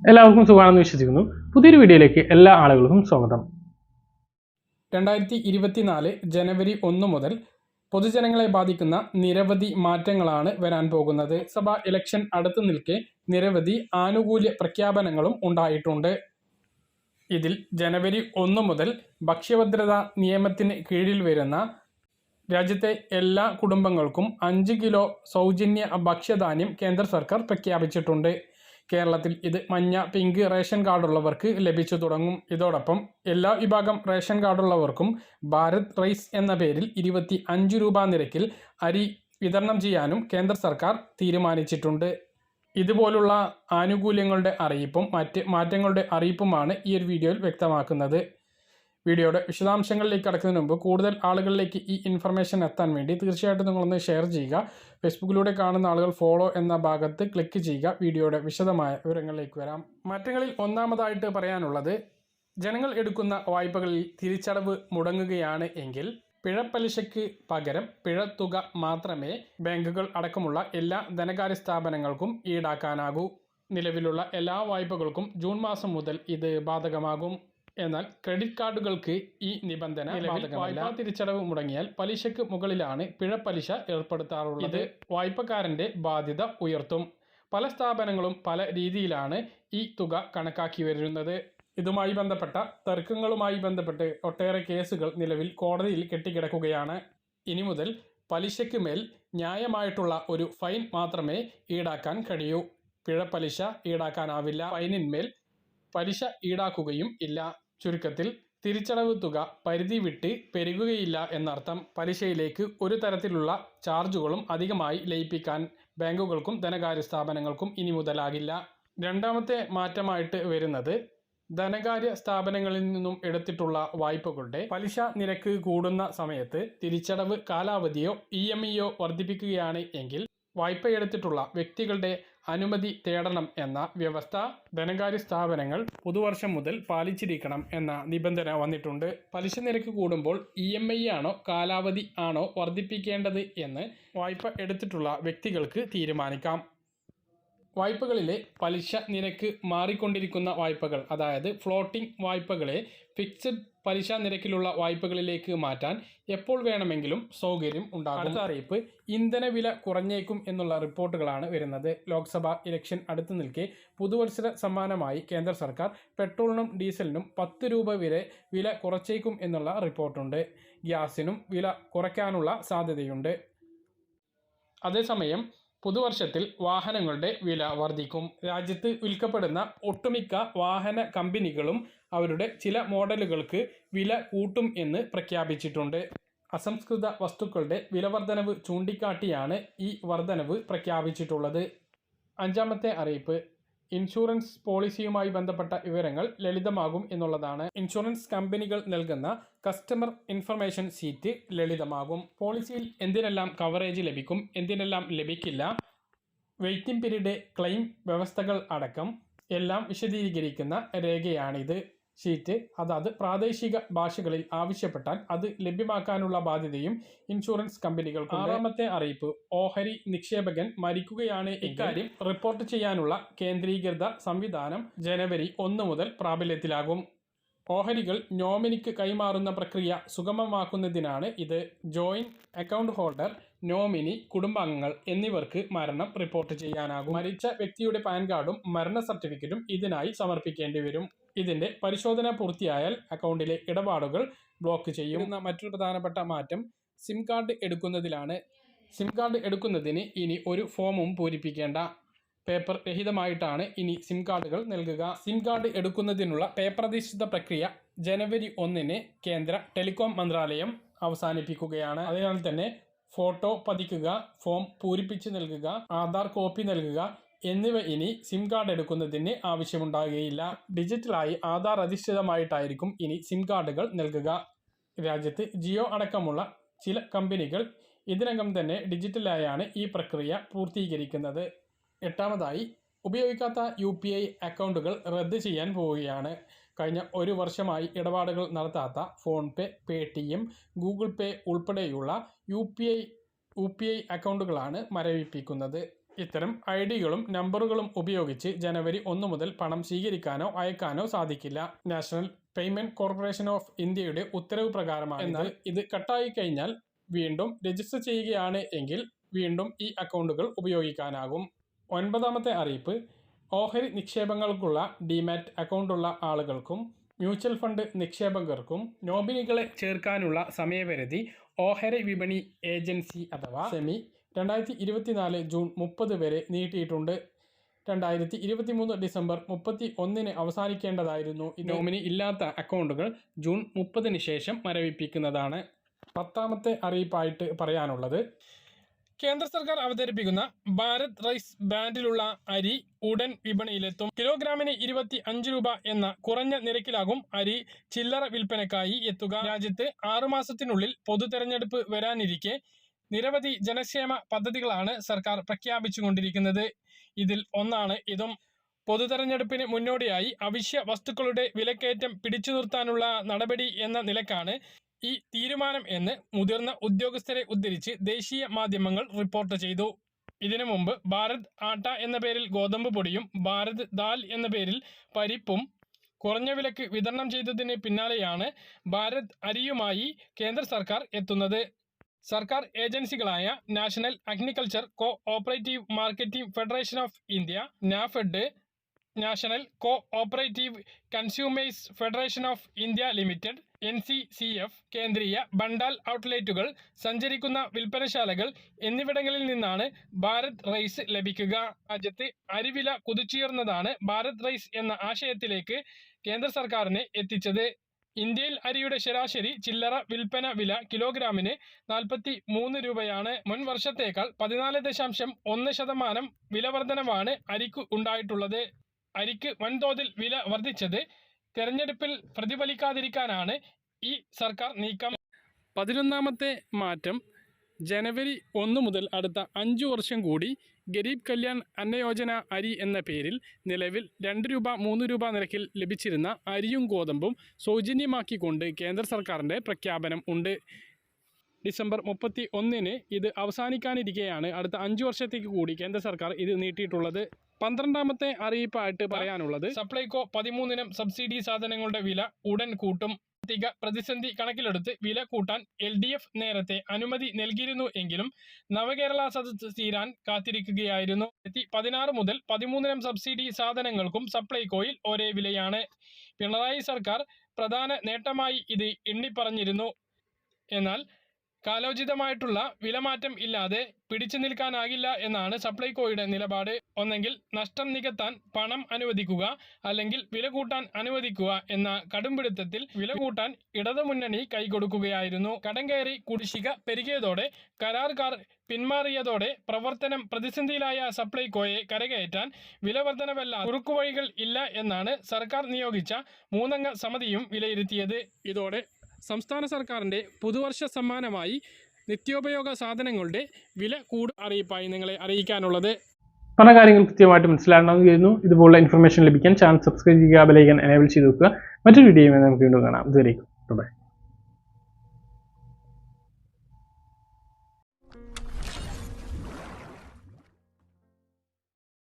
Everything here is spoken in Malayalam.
എല്ലാവർക്കും സുഖമാണെന്ന് വിശ്വസിക്കുന്നു. പുതിയൊരു വീഡിയോയിലേക്ക് എല്ലാ ആളുകൾക്കും സ്വാഗതം. രണ്ടായിരത്തി ഇരുപത്തിനാല് ജനുവരി ഒന്ന് മുതൽ പൊതുജനങ്ങളെ ബാധിക്കുന്ന നിരവധി മാറ്റങ്ങളാണ് വരാൻ പോകുന്നത്. സഭാ ഇലക്ഷൻ അടുത്തു നിൽക്കെ നിരവധി ആനുകൂല്യ പ്രഖ്യാപനങ്ങളും ഉണ്ടായിട്ടുണ്ട്. ഇതിൽ ജനുവരി ഒന്ന് മുതൽ ഭക്ഷ്യഭദ്രതാ നിയമത്തിന് കീഴിൽ വരുന്ന രാജ്യത്തെ എല്ലാ കുടുംബങ്ങൾക്കും അഞ്ച് കിലോ സൗജന്യ ഭക്ഷ്യധാന്യം കേന്ദ്ര സർക്കാർ പ്രഖ്യാപിച്ചിട്ടുണ്ട്. കേരളത്തിൽ ഇത് മഞ്ഞ പിങ്ക് റേഷൻ കാർഡുള്ളവർക്ക് ലഭിച്ചു തുടങ്ങും. ഇതോടൊപ്പം എല്ലാ വിഭാഗം റേഷൻ കാർഡുള്ളവർക്കും ഭാരത് റൈസ് എന്ന പേരിൽ ഇരുപത്തി അഞ്ച് രൂപ നിരക്കിൽ അരി വിതരണം ചെയ്യാനും കേന്ദ്ര സർക്കാർ തീരുമാനിച്ചിട്ടുണ്ട്. ഇതുപോലുള്ള ആനുകൂല്യങ്ങളുടെ അറിയിപ്പും മറ്റ് മാറ്റങ്ങളുടെ അറിയിപ്പുമാണ് ഈ ഒരു വീഡിയോയിൽ വ്യക്തമാക്കുന്നത്. വീഡിയോയുടെ വിശദാംശങ്ങളിലേക്ക് കടക്കുന്നതിന് മുമ്പ് കൂടുതൽ ആളുകളിലേക്ക് ഈ ഇൻഫർമേഷൻ എത്താൻ വേണ്ടി തീർച്ചയായിട്ടും നിങ്ങളൊന്ന് ഷെയർ ചെയ്യുക. ഫേസ്ബുക്കിലൂടെ കാണുന്ന ആളുകൾ ഫോളോ എന്ന ഭാഗത്ത് ക്ലിക്ക് ചെയ്യുക. വീഡിയോയുടെ വിശദമായ വിവരങ്ങളിലേക്ക് വരാം. മാറ്റങ്ങളിൽ ഒന്നാമതായിട്ട് പറയാനുള്ളത് ജനങ്ങൾ എടുക്കുന്ന വായ്പകളിൽ തിരിച്ചടവ് മുടങ്ങുകയാണ് എങ്കിൽ പിഴപ്പലിശയ്ക്ക് പകരം പിഴത്തുക മാത്രമേ ബാങ്കുകൾ അടക്കമുള്ള എല്ലാ ധനകാര്യ സ്ഥാപനങ്ങൾക്കും ഈടാക്കാനാകൂ. നിലവിലുള്ള എല്ലാ വായ്പകൾക്കും ജൂൺ മാസം മുതൽ ഇത് ബാധകമാകും. എന്നാൽ ക്രെഡിറ്റ് കാർഡുകൾക്ക് ഈ നിബന്ധന വായ്പാ തിരിച്ചടവ് മുടങ്ങിയാൽ പലിശയ്ക്ക് മുകളിലാണ് പിഴപ്പലിശ ഏർപ്പെടുത്താറുള്ളത്. ഇത് വായ്പക്കാരന്റെ ബാധ്യത ഉയർത്തും. പല സ്ഥാപനങ്ങളും പല രീതിയിലാണ് ഈ തുക കണക്കാക്കി വരുന്നത്. ഇതുമായി ബന്ധപ്പെട്ട തർക്കങ്ങളുമായി ബന്ധപ്പെട്ട് ഒട്ടേറെ കേസുകൾ നിലവിൽ കോടതിയിൽ കെട്ടിക്കിടക്കുകയാണ്. ഇനി മുതൽ പലിശയ്ക്ക് മേൽ ന്യായമായിട്ടുള്ള ഒരു ഫൈൻ മാത്രമേ ഈടാക്കാൻ കഴിയൂ. പിഴപ്പലിശ ഈടാക്കാനാവില്ല. ഫൈനിന്മേൽ പലിശ ഈടാക്കുകയും ഇല്ല. ചുരുക്കത്തിൽ തിരിച്ചടവ് തുക പരിധി വിട്ട് പെരുകുകയില്ല എന്നർത്ഥം പലിശയിലേക്ക് ഒരു തരത്തിലുള്ള ചാർജുകളും അധികമായി ലയിപ്പിക്കാൻ ബാങ്കുകൾക്കും ധനകാര്യ സ്ഥാപനങ്ങൾക്കും ഇനി മുതലാകില്ല. രണ്ടാമത്തെ മാറ്റമായിട്ട് വരുന്നത് ധനകാര്യ സ്ഥാപനങ്ങളിൽ നിന്നും എടുത്തിട്ടുള്ള വായ്പകളുടെ പലിശ നിരക്ക് കൂടുന്ന സമയത്ത് തിരിച്ചടവ് കാലാവധിയോ ഇ എം ഇയോ വർദ്ധിപ്പിക്കുകയാണ് എങ്കിൽ വായ്പ എടുത്തിട്ടുള്ള വ്യക്തികളുടെ അനുമതി തേടണം എന്ന വ്യവസ്ഥ ധനകാര്യ സ്ഥാപനങ്ങൾ പുതുവർഷം മുതൽ പാലിച്ചിരിക്കണം എന്ന നിബന്ധന വന്നിട്ടുണ്ട്. പലിശ നിരക്ക് കൂടുമ്പോൾ ഇ എം ഐ ആണോ കാലാവധി ആണോ വർദ്ധിപ്പിക്കേണ്ടത് എന്ന് വായ്പ എടുത്തിട്ടുള്ള വ്യക്തികൾക്ക് തീരുമാനിക്കാം. വായ്പകളിലെ പലിശ നിരക്ക് മാറിക്കൊണ്ടിരിക്കുന്ന വായ്പകൾ അതായത് ഫ്ലോട്ടിംഗ് വായ്പകളെ ഫിക്സഡ് പലിശ നിരക്കിലുള്ള വായ്പകളിലേക്ക് മാറ്റാൻ എപ്പോൾ വേണമെങ്കിലും സൗകര്യം ഉണ്ടാകും. അടുത്ത അറിയിപ്പ് ഇന്ധനവില കുറഞ്ഞേക്കും എന്നുള്ള റിപ്പോർട്ടുകളാണ് വരുന്നത്. ലോക്സഭാ ഇലക്ഷൻ അടുത്തു നിൽക്കെ പുതുവത്സര സമ്മാനമായി കേന്ദ്ര സർക്കാർ പെട്രോളിനും ഡീസലിനും പത്ത് രൂപ വരെ വില കുറച്ചേക്കും എന്നുള്ള റിപ്പോർട്ടുണ്ട്. ഗ്യാസിനും വില കുറയ്ക്കാനുള്ള സാധ്യതയുണ്ട്. അതേസമയം പുതുവർഷത്തിൽ വാഹനങ്ങളുടെ വില വർദ്ധിക്കും. രാജ്യത്ത് വിൽക്കപ്പെടുന്ന ഒട്ടുമിക്ക വാഹന കമ്പനികളും അവരുടെ ചില മോഡലുകൾക്ക് വില കൂട്ടും എന്ന് പ്രഖ്യാപിച്ചിട്ടുണ്ട്. അസംസ്കൃത വസ്തുക്കളുടെ വിലവർധനവ് ചൂണ്ടിക്കാട്ടിയാണ് ഈ വർധനവ് പ്രഖ്യാപിച്ചിട്ടുള്ളത്. അഞ്ചാമത്തെ അറിയിപ്പ്. ഇൻഷുറൻസ് പോളിസിയുമായി ബന്ധപ്പെട്ട വിവരങ്ങൾ ലളിതമാകും എന്നുള്ളതാണ്. ഇൻഷുറൻസ് കമ്പനികൾ നൽകുന്ന കസ്റ്റമർ ഇൻഫർമേഷൻ സീറ്റ് ലളിതമാകും. പോളിസിയിൽ എന്തിനെല്ലാം കവറേജ് ലഭിക്കും എന്തിനെല്ലാം ലഭിക്കില്ല വെയിറ്റിംഗ് പീരീഡ് ക്ലെയിം വ്യവസ്ഥകൾ അടക്കം എല്ലാം വിശദീകരിക്കുന്ന രേഖയാണിത്. ഷീറ്റ് അതാത് പ്രാദേശിക ഭാഷകളിൽ ആവശ്യപ്പെട്ടാൽ അത് ലഭ്യമാക്കാനുള്ള ബാധ്യതയും ഇൻഷുറൻസ് കമ്പനികൾക്ക് ആറാമത്തെ അറിയിപ്പ്. ഓഹരി നിക്ഷേപകൻ മരിക്കുകയാണ് ഇക്കാര്യം റിപ്പോർട്ട് ചെയ്യാനുള്ള കേന്ദ്രീകൃത സംവിധാനം ജനുവരി ഒന്ന് മുതൽ പ്രാബല്യത്തിലാകും. ഓഹരികൾ നോമിനിക്ക് കൈമാറുന്ന പ്രക്രിയ സുഗമമാക്കുന്നതിനാണ് ഇത്. ജോയിന്റ് അക്കൗണ്ട് ഹോൾഡർ നോമിനി കുടുംബാംഗങ്ങൾ എന്നിവർക്ക് മരണം റിപ്പോർട്ട് ചെയ്യാനാകും. മരിച്ച വ്യക്തിയുടെ പാൻ കാർഡും മരണ സർട്ടിഫിക്കറ്റും ഇതിനായി സമർപ്പിക്കേണ്ടി വരും. ഇതിന്റെ പരിശോധന പൂർത്തിയായാൽ അക്കൗണ്ടിലെ ഇടപാടുകൾ ബ്ലോക്ക് ചെയ്യും. എന്ന മറ്റൊരു പ്രധാനപ്പെട്ട മാറ്റം സിം കാർഡ് എടുക്കുന്നതിലാണ്. സിം കാർഡ് എടുക്കുന്നതിന് ഇനി ഒരു ഫോമും പൂരിപ്പിക്കേണ്ട. പേപ്പർ രഹിതമായിട്ടാണ് ഇനി സിം കാർഡുകൾ നൽകുക. സിം കാർഡ് എടുക്കുന്നതിനുള്ള പേപ്പർ അധിഷ്ഠിത പ്രക്രിയ ജനുവരി ഒന്നിന് കേന്ദ്ര ടെലികോം മന്ത്രാലയം അവസാനിപ്പിക്കുകയാണ്. അതിനാൽ തന്നെ ഫോട്ടോ പതിക്കുക ഫോം പൂരിപ്പിച്ച് നൽകുക ആധാർ കോപ്പി നൽകുക എന്നിവ ഇനി സിം കാർഡ് എടുക്കുന്നതിന് ആവശ്യമുണ്ടാകുകയില്ല. ഡിജിറ്റലായി ആധാർ അധിഷ്ഠിതമായിട്ടായിരിക്കും ഇനി സിം കാർഡുകൾ നൽകുക. രാജ്യത്ത് ജിയോ അടക്കമുള്ള ചില കമ്പനികൾ ഇതിനകം തന്നെ ഡിജിറ്റലായാണ് ഈ പ്രക്രിയ പൂർത്തീകരിക്കുന്നത്. എട്ടാമതായി ഉപയോഗിക്കാത്ത യു പി ഐ അക്കൗണ്ടുകൾ റദ്ദ് ചെയ്യാൻ പോവുകയാണ്. കഴിഞ്ഞ ഒരു വർഷമായി ഇടപാടുകൾ നടത്താത്ത PhonePe Paytm Google Pay ഉൾപ്പെടെയുള്ള U P I U P I അക്കൗണ്ടുകളാണ് മരവിപ്പിക്കുന്നത്. ഇത്തരം ഐ ഡികളും നമ്പറുകളും ഉപയോഗിച്ച് ജനുവരി ഒന്ന് മുതൽ പണം സ്വീകരിക്കാനോ അയക്കാനോ സാധിക്കില്ല. നാഷണൽ പേയ്മെന്റ് കോർപ്പറേഷൻ ഓഫ് ഇന്ത്യയുടെ ഉത്തരവ് പ്രകാരമാണ് എന്നാൽ ഇത് കട്ടായി കഴിഞ്ഞാൽ വീണ്ടും രജിസ്റ്റർ ചെയ്യുകയാണ് എങ്കിൽ വീണ്ടും ഈ അക്കൗണ്ടുകൾ ഉപയോഗിക്കാനാകും. ഒൻപതാമത്തെ അറിയിപ്പ് ഓഹരി നിക്ഷേപങ്ങൾക്കുള്ള ഡിമാറ്റ് അക്കൗണ്ടുള്ള ആളുകൾക്കും മ്യൂച്വൽ ഫണ്ട് നിക്ഷേപകർക്കും നോമിനികളെ ചേർക്കാനുള്ള സമയപരിധി ഓഹരി വിപണി ഏജൻസി അഥവാ സെമി രണ്ടായിരത്തി ഇരുപത്തിനാല് ജൂൺ മുപ്പത് വരെ നീട്ടിയിട്ടുണ്ട്. രണ്ടായിരത്തി ഇരുപത്തി മൂന്ന് ഡിസംബർ മുപ്പത്തി ഒന്നിന് അവസാനിക്കേണ്ടതായിരുന്നു നോമിനി ഇല്ലാത്ത അക്കൗണ്ടുകൾ ജൂൺ മുപ്പതിന് ശേഷം മരവിപ്പിക്കുന്നതാണ്. പത്താമത്തെ അറിയിപ്പായിട്ട് പറയാനുള്ളത് കേന്ദ്ര സർക്കാർ അവതരിപ്പിക്കുന്ന ഭാരത് റൈസ് ബാൻഡിലുള്ള അരി ഉടൻ വിപണിയിലെത്തും. കിലോഗ്രാമിന് ഇരുപത്തി അഞ്ച് രൂപ എന്ന കുറഞ്ഞ നിരക്കിലാകും അരി ചില്ലറ വിൽപ്പനക്കായി എത്തുക. രാജ്യത്ത് ആറുമാസത്തിനുള്ളിൽ പൊതു തെരഞ്ഞെടുപ്പ് വരാനിരിക്കെ നിരവധി ജനക്ഷേമ പദ്ധതികളാണ് സർക്കാർ പ്രഖ്യാപിച്ചുകൊണ്ടിരിക്കുന്നത്. ഇതിൽ ഒന്നാണ് ഇതും. പൊതു തെരഞ്ഞെടുപ്പിന് മുന്നോടിയായി അവശ്യ വസ്തുക്കളുടെ വിലക്കയറ്റം പിടിച്ചു നിർത്താനുള്ള നടപടി എന്ന നിലക്കാണ് ഈ തീരുമാനം എന്ന് മുതിർന്ന ഉദ്യോഗസ്ഥരെ ഉദ്ധരിച്ച് ദേശീയ മാധ്യമങ്ങൾ റിപ്പോർട്ട് ചെയ്തു. ഇതിനു മുമ്പ് ഭാരത് ആട്ട എന്ന പേരിൽ ഗോതമ്പ് പൊടിയും ഭാരത് ദാൽ എന്ന പേരിൽ പരിപ്പും കുറഞ്ഞ വിലക്ക് വിതരണം ചെയ്തതിന് പിന്നാലെയാണ് ഭാരത് അരിയുമായി കേന്ദ്ര സർക്കാർ എത്തുന്നത്. സർക്കാർ ഏജൻസികളായ national agriculture cooperative marketing federation of India NAFED national cooperative consumers federation of India limited N C C F Kendriya Bhandar ഔട്ട്ലെറ്റുകൾ സഞ്ചരിക്കുന്ന വിൽപ്പനശാലകൾ എന്നിവിടങ്ങളിൽ നിന്നാണ് ഭാരത് റൈസ് ലഭിക്കുക. രാജ്യത്ത് അരിവില കുതിച്ചുയർന്നതാണ് ഭാരത് റൈസ് എന്ന ആശയത്തിലേക്ക് കേന്ദ്ര സർക്കാരിനെ എത്തിച്ചത്. ഇന്ത്യയിൽ അരിയുടെ ശരാശരി ചില്ലറ വിൽപ്പന വില കിലോഗ്രാമിന് നാൽപ്പത്തി മൂന്ന് രൂപയാണ്. മുൻ വർഷത്തേക്കാൾ പതിനാല് ദശാംശം ഒന്ന് ശതമാനം വില വർധനവാണ് അരിക്ക് ഉണ്ടായിട്ടുള്ളത്. അരിക്ക് വൻതോതിൽ വില വർദ്ധിച്ചത് തെരഞ്ഞെടുപ്പിൽ പ്രതിഫലിക്കാതിരിക്കാനാണ് ഈ സർക്കാർ നീക്കം. പതിനൊന്നാമത്തെ മാറ്റം ജനുവരി ഒന്ന് മുതൽ അടുത്ത അഞ്ചു വർഷം കൂടി ഗരീബ് കല്യാൺ അന്നയോജന അരി എന്ന പേരിൽ നിലവിൽ രണ്ട് രൂപ മൂന്ന് രൂപ നിരക്കിൽ ലഭിച്ചിരുന്ന അരിയും ഗോതമ്പും സൗജന്യമാക്കിക്കൊണ്ട് കേന്ദ്ര സർക്കാരിന്റെ പ്രഖ്യാപനം ഉണ്ട്. ഡിസംബർ മുപ്പത്തി ഒന്നിന് ഇത് അവസാനിക്കാനിരിക്കെയാണ് അടുത്ത അഞ്ചു വർഷത്തേക്ക് കൂടി കേന്ദ്ര സർക്കാർ ഇത് നീട്ടിയിട്ടുള്ളത്. പന്ത്രണ്ടാമത്തെ അറിയിപ്പായിട്ട് പറയാനുള്ളത് സപ്ലൈകോ പതിമൂന്നിനും സബ്സിഡി സാധനങ്ങളുടെ വില ഉടൻ കൂട്ടും. സാമ്പത്തിക പ്രതിസന്ധി കണക്കിലെടുത്ത് വില കൂട്ടാൻ എൽ ഡി എഫ് നേരത്തെ അനുമതി നൽകിയിരുന്നു എങ്കിലും നവകേരള സദസ് തീരാൻ കാത്തിരിക്കുകയായിരുന്നു. പതിനാറ് മുതൽ പതിമൂന്നിനം സബ്സിഡി സാധനങ്ങൾക്കും സപ്ലൈകോയിൽ ഒരേ വിലയാണ്. പിണറായി സർക്കാർ പ്രധാന നേട്ടമായി ഇത് എണ്ണിപ്പറഞ്ഞിരുന്നു. എന്നാൽ കാലോചിതമായിട്ടുള്ള വിലമാറ്റം ഇല്ലാതെ പിടിച്ചു നിൽക്കാനാകില്ല എന്നാണ് സപ്ലൈകോയുടെ നിലപാട്. ഒന്നെങ്കിൽ നഷ്ടം നികത്താൻ പണം അനുവദിക്കുക അല്ലെങ്കിൽ വില കൂട്ടാൻ അനുവദിക്കുക എന്ന കടുംപിടുത്തത്തിൽ വില കൂട്ടാൻ ഇടതുമുന്നണി കൈകൊടുക്കുകയായിരുന്നു. കടം കയറി കുടിശ്ശിക പെരുകിയതോടെ കരാർകാർ പിന്മാറിയതോടെ പ്രവർത്തനം പ്രതിസന്ധിയിലായ സപ്ലൈകോയെ കരകയറ്റാൻ വിലവർധനവല്ല കുറുക്കുവഴികൾ ഇല്ല എന്നാണ് സർക്കാർ നിയോഗിച്ച മൂന്നംഗ സമിതിയും വിലയിരുത്തിയത്. ഇതോടെ സംസ്ഥാന സർക്കാരിന്റെ പുതുവർഷ സമ്മാനമായി നിത്യോപയോഗ സാധനങ്ങളുടെ വില കൂടു അറിയിപ്പായി നിങ്ങളെ അറിയിക്കാനുള്ളത്. പല കാര്യങ്ങൾ കൃത്യമായിട്ട് മനസ്സിലാകണമെന്ന് കരുതുന്നു ഇതുപോലുള്ള ഇൻഫർമേഷൻ ലഭിക്കാൻ ചാനൽ സബ്സ്ക്രൈബ് ചെയ്യുക ബെലൈക്കൻ എനേബിൾ ചെയ്ത് വെക്കുക. മറ്റൊരു വീഡിയോയുമായി നമുക്ക് വീണ്ടും കാണാം. ഇതുവരെ ബൈ